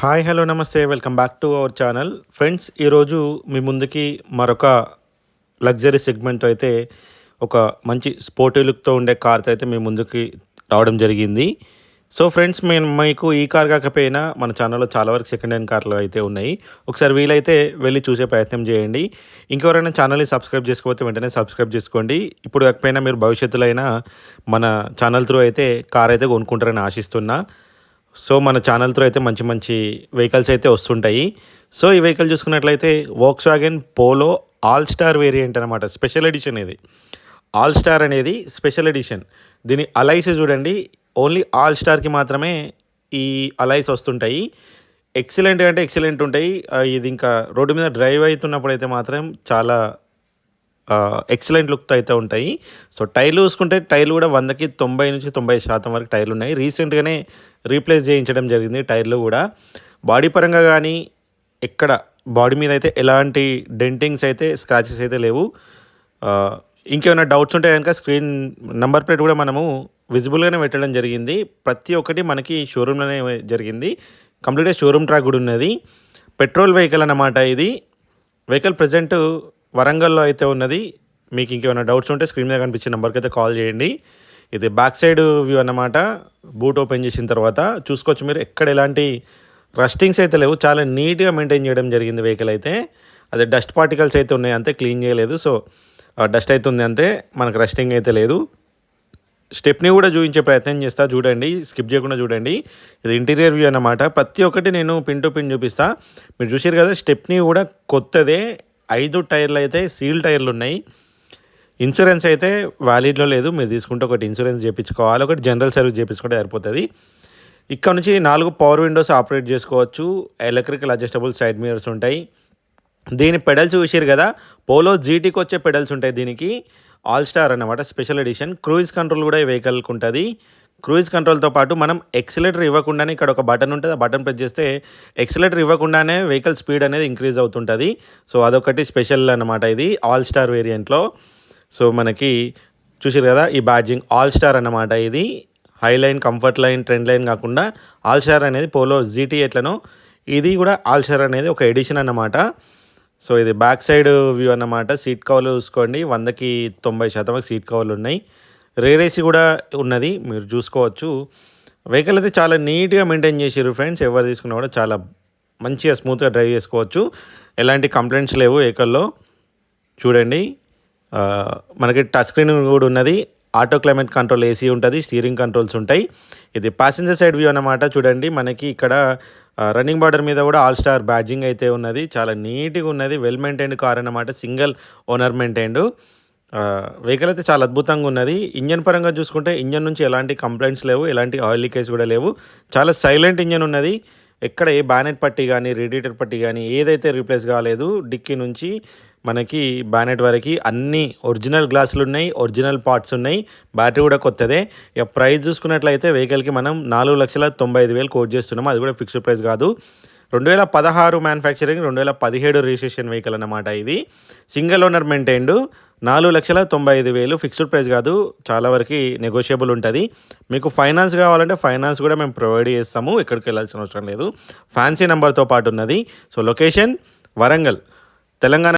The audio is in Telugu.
హాయ్ హలో నమస్తే welcome back to our channel. Friends ఈరోజు మీ ముందుకి మరొక లగ్జరీ సెగ్మెంట్ అయితే ఒక మంచి స్పోర్టివ్ లుక్తో ఉండే కార్తో అయితే మీ ముందుకి రావడం జరిగింది. సో ఫ్రెండ్స్ మేము మీకు ఈ కార్ కాకపోయినా మన ఛానల్లో చాలా వరకు సెకండ్ హ్యాండ్ కార్లు అయితే ఉన్నాయి. ఒకసారి వీలైతే వెళ్ళి చూసే ప్రయత్నం చేయండి. ఇంకెవరైనా ఛానల్ని సబ్స్క్రైబ్ చేసుకోకపోతే వెంటనే సబ్స్క్రైబ్ చేసుకోండి. ఇప్పుడు కాకపోయినా మీరు భవిష్యత్తులో అయినా మన ఛానల్ త్రూ అయితే కార్ అయితే కొనుక్కుంటారని ఆశిస్తున్నా. సో మన ఛానల్ త్రూ అయితే మంచి మంచి వెహికల్స్ అయితే వస్తుంటాయి. సో ఈ వెహికల్ చూసుకున్నట్లయితే Volkswagen Polo all star variant అనమాట స్పెషల్ ఎడిషన్ ఇది. ఆల్ స్టార్ అనేది స్పెషల్ ఎడిషన్ దీని అలైస్ చూడండి ఓన్లీ ఆల్ స్టార్కి మాత్రమే ఈ అలైస్ వస్తుంటాయి. ఎక్సలెంట్ అంటే ఎక్సలెంట్ ఉంటాయి. ఇది ఇంకా రోడ్డు మీద డ్రైవ్ అవుతున్నప్పుడు అయితే మాత్రం చాలా ఎక్సలెంట్ లుక్తో అయితే ఉంటాయి. సో టైర్లు చూసుకుంటే టైర్లు కూడా వందకి తొంభై నుంచి తొంభై శాతం వరకు టైర్లు ఉన్నాయి. రీసెంట్గానే రీప్లేస్ చేయించడం జరిగింది టైర్లు కూడా. బాడీ పరంగా కానీ ఎక్కడ బాడీ మీద అయితే ఎలాంటి డెంటింగ్స్ అయితే స్క్రాచెస్ అయితే లేవు. ఇంకేమైనా డౌట్స్ ఉంటే కనుక స్క్రీన్ నెంబర్ ప్లేట్ కూడా మనము విజిబుల్గానే పెట్టడం జరిగింది. ప్రతి ఒక్కటి మనకి షోరూంలోనే జరిగింది. కంప్లీట్గా షోరూమ్ ట్రాక్ కూడా ఉన్నది. పెట్రోల్ వెహికల్ అన్నమాట ఇది. వెహికల్ ప్రజెంట్ వరంగల్లో అయితే ఉన్నది. మీకు ఇంకేమైనా డౌట్స్ ఉంటే స్క్రీన్ మీద కనిపించే నెంబర్కి అయితే కాల్ చేయండి. ఇది బ్యాక్ సైడ్ వ్యూ అన్నమాట. బూట్ ఓపెన్ చేసిన తర్వాత చూసుకోవచ్చు మీరు ఎక్కడ ఎలాంటి రస్టింగ్స్ అయితే లేవు. చాలా నీట్గా మెయింటైన్ చేయడం జరిగింది వెహికల్ అయితే. అదే డస్ట్ పార్టికల్స్ అయితే ఉన్నాయి అంతే క్లీన్ చేయలేదు. సో డస్ట్ అయితే ఉంది అంతే మనకు రస్టింగ్ అయితే లేదు. స్టెప్ని కూడా చూపించే ప్రయత్నం చేస్తా చూడండి. స్కిప్ చేయకుండా చూడండి. ఇది ఇంటీరియర్ వ్యూ అన్నమాట. ప్రతి ఒక్కటి నేను పిన్ టు పిన్ చూపిస్తా. మీరు చూసారు కదా స్టెప్ని కూడా కొత్తదే. ఐదు టైర్లు అయితే సీల్ టైర్లు ఉన్నాయి. ఇన్సూరెన్స్ అయితే వ్యాలిడ్లో లేదు. మీరు తీసుకుంటే ఒకటి ఇన్సూరెన్స్ చేయించుకోవాలి ఒకటి జనరల్ సర్వీస్ చేయించుకుంటే సరిపోతుంది. ఇక్కడ నుంచి నాలుగు పవర్ విండోస్ ఆపరేట్ చేసుకోవచ్చు. ఎలక్ట్రికల్ అడ్జస్టబుల్ సైడ్ మిరర్స్ ఉంటాయి. దీని పెడల్స్ చూసారు కదా? పోలో జీటీకి వచ్చే పెడల్స్ ఉంటాయి దీనికి. ఆల్ స్టార్ అన్నమాట. Special edition. క్రూయిజ్ కంట్రోల్ కూడా ఈ వెహికల్కి ఉంటుంది. క్రూయిజ్ కంట్రోల్తో పాటు మనం ఎక్సిలేటర్ ఇవ్వకుండానే ఇక్కడ ఒక బటన్ ఉంటుంది. ఆ బటన్ ప్రెస్ చేస్తే ఎక్సిలేటర్ ఇవ్వకుండానే వెహికల్ స్పీడ్ అనేది ఇంక్రీజ్ అవుతుంటుంది. సో అదొకటి స్పెషల్ అన్నమాట ఇది ఆల్ స్టార్ వేరియంట్లో. సో మనకి చూసారు కదా ఈ బ్యాడ్జింగ్ ఆల్ స్టార్ అన్నమాట ఇది. High line comfort line trend line కాకుండా ఆల్ స్టార్ అనేది పోలో జీటీ ఎట్లను ఇది కూడా ఆల్ స్టార్ అనేది ఒక ఎడిషన్ అన్నమాట. సో ఇది బ్యాక్ సైడ్ వ్యూ అన్నమాట. సీట్ కవర్లు చూసుకోండి. వందకి తొంభై శాతం సీట్ కవర్లు ఉన్నాయి. రేరేసి కూడా ఉన్నది మీరు చూసుకోవచ్చు. వెహికల్ అయితే చాలా నీట్గా మెయింటైన్ చేసారు ఫ్రెండ్స్ ఎవరు తీసుకున్నా కూడా చాలా మంచిగా స్మూత్గా డ్రైవ్ చేసుకోవచ్చు. ఎలాంటి కంప్లైంట్స్ లేవు వెహికల్లో చూడండి. మనకి టచ్ స్క్రీన్ కూడా ఉన్నది. ఆటో క్లైమేట్ కంట్రోల్ ఏసీ ఉంటుంది స్టీరింగ్ కంట్రోల్స్ ఉంటాయి. ఇది ప్యాసింజర్ సైడ్ వ్యూ అన్నమాట. చూడండి మనకి ఇక్కడ రన్నింగ్ బార్డర్ మీద కూడా ఆల్ స్టార్ బ్యాడ్జింగ్ అయితే ఉన్నది. చాలా నీట్గా ఉన్నది. వెల్ మెయింటైన్డ్ కార్ అన్నమాట. సింగిల్ ఓనర్ మెయింటైన్డ్ వెహికల్ అయితే చాలా అద్భుతంగా ఉన్నది. ఇంజన్ పరంగా చూసుకుంటే ఇంజన్ నుంచి ఎలాంటి కంప్లైంట్స్ లేవు ఎలాంటి ఆయిల్ లీకేజ్ కూడా లేవు. చాలా సైలెంట్ ఇంజన్ ఉన్నది. ఎక్కడ ఏ బ్యానెట్ పట్టి కానీ రేడియేటర్ పట్టి కానీ ఏదైతే రీప్లేస్ కాలేదు డిక్కీ నుంచి మనకి బ్యానెట్ వరకు అన్ని ఒరిజినల్ గ్లాసులు ఉన్నాయి ఒరిజినల్ పార్ట్స్ ఉన్నాయి. బ్యాటరీ కూడా కొత్తదే. ఇక ప్రైస్ చూసుకున్నట్లయితే వెహికల్కి మనం నాలుగు లక్షల తొంభై ఐదు వేలు కోట్ చేస్తున్నాం అది కూడా ఫిక్స్డ్ ప్రైస్ కాదు. రెండు వేల పదహారు మ్యానుఫ్యాక్చరింగ్ రెండు వేల పదిహేడు రిజిస్ట్రేషన్ వెహికల్ అన్నమాట ఇది. సింగిల్ ఓనర్ మెయింటైన్డ్ నాలుగు లక్షల తొంభై ఐదు వేలు ఫిక్స్డ్ ప్రైస్ కాదు చాలా వరకు నెగోషియబుల్ ఉంటుంది. మీకు ఫైనాన్స్ కావాలంటే ఫైనాన్స్ కూడా మేము ప్రొవైడ్ చేస్తాము ఎక్కడికి వెళ్ళాల్సిన అవసరం లేదు. ఫ్యాన్సీ నెంబర్తో పాటు ఉన్నది. So location Warangal Telangana